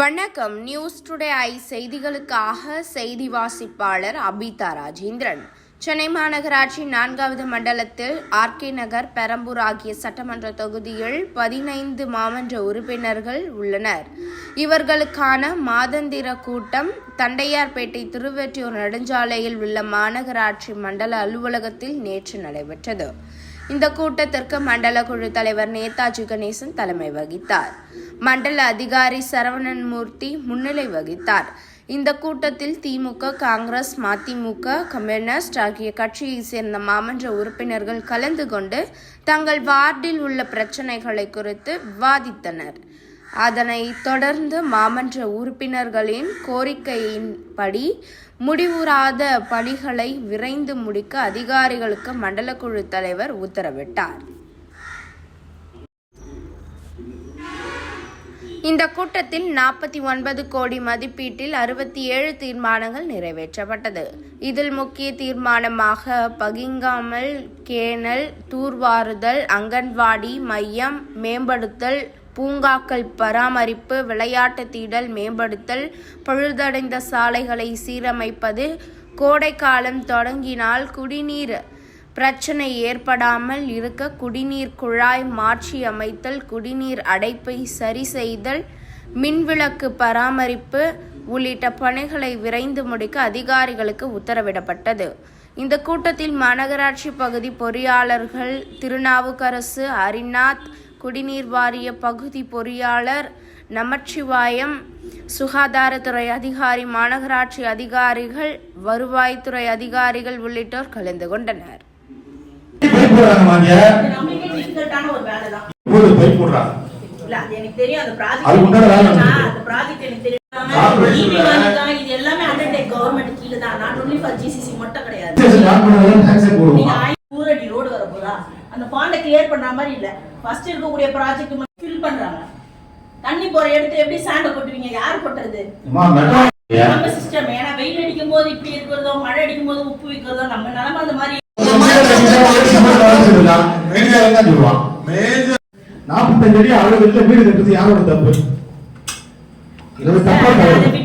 வணக்கம். News today I செய்திகளுக்காக செய்தி வாசிப்பாளர் அபிதா ராஜேந்திரன். சென்னை மாநகராட்சி நான்காவது மண்டலத்தில் ஆர்கே நகர் பெரம்பூர் ஆகிய சட்டமன்ற தொகுதியில் பதினைந்து மாமன்ற உறுப்பினர்கள் உள்ளனர். இவர்களுக்கான மாதந்திர கூட்டம் தண்டையார்பேட்டை திருவெற்றியூர் நெடுஞ்சாலையில் உள்ள மாநகராட்சி மண்டல அலுவலகத்தில் நேற்று நடைபெற்றது. இந்த கூட்டத்திற்கு மண்டல குழு தலைவர் நேதாஜி கணேசன் தலைமை வகித்தார். மண்டல அதிகாரி சரவணன் மூர்த்தி முன்னிலை வகித்தார். இந்த கூட்டத்தில் திமுக காங்கிரஸ் மதிமுக கம்யூனிஸ்ட் ஆகிய கட்சியைச் சேர்ந்த மாமன்ற உறுப்பினர்கள் கலந்து கொண்டு தங்கள் வார்டில் உள்ள பிரச்சனைகளை குறித்து விவாதித்தனர். அதனைத் தொடர்ந்து மாமன்ற உறுப்பினர்களின் கோரிக்கையின்படி முடிவுறாத பணிகளை விரைந்து முடிக்க அதிகாரிகளுக்கு மண்டல குழு தலைவர் உத்தரவிட்டார். இந்த கூட்டத்தில் நாற்பத்தி ஒன்பது கோடி மதிப்பீட்டில் அறுபத்தி ஏழு தீர்மானங்கள் நிறைவேற்றப்பட்டது. இதில் முக்கிய தீர்மானமாக பகிங்காமல் கேணல் தூர்வாறுதல் அங்கன்வாடி மையம் மேம்படுத்தல் பூங்காக்கள் பராமரிப்பு விளையாட்டு தீடல் மேம்படுத்தல் பழுதடைந்த சாலைகளை சீரமைப்பது கோடைக்காலம் தொடங்கினால் குடிநீர் பிரச்சனை ஏற்படாமல் இருக்க குடிநீர் குழாய் மாற்றி அமைத்தல் குடிநீர் அடைப்பை சரி செய்தல் மின்விளக்கு பராமரிப்பு உள்ளிட்ட பணிகளை விரைந்து முடிக்க அதிகாரிகளுக்கு உத்தரவிடப்பட்டது. இந்த கூட்டத்தில் மாநகராட்சி பகுதி பொறியாளர்கள் திருநாவுக்கரசு அரிநாத் குடிநீர் வாரிய பகுதி பொறியாளர் நமச்சிவாயம் சுகாதாரத்துறை அதிகாரி மாநகராட்சி அதிகாரிகள் வருவாய்த்துறை அதிகாரிகள் உள்ளிட்டோர் கலந்து கொண்டனர். பைப் போடுறாங்க வாங்க ஒரு பைப் போடுறாங்க. எனக்கு தெரியும் அந்த ப்ராஜெக்ட் எனக்கு தெரியும் இது எல்லாமே அண்டர்டேக் கவர்மெண்ட் கீழ தான் நான் ஒன்லி ஃபார் ஜிசிசி மட்டும் கிடையாது. நீங்க ஊரடி ரோடு வர போதா? அந்த பாண்டை கிளியர் பண்ற மாதிரி இல்ல. ஃபர்ஸ்ட் இருக்கக்கூடிய ப்ராஜெக்ட் ஃபில் பண்றாங்க. தண்ணி போற இடத்துல எப்படி சாண்டை கொட்டுவீங்க? யார் கொட்டுறது? நம்ம சிஸ்டம் ஏன்னா வெயில் அடிக்கும் போது இப்படி இருக்கிறதோ மழை அடிக்கும் போது உப்பு வைக்கிறதோ நம்ம நிலைமை அந்த மாதிரி நாற்பத்தஞ்சு அடி அளவு வீடு கட்டுறது யாரோட தப்பு இது தப்பா தவறு.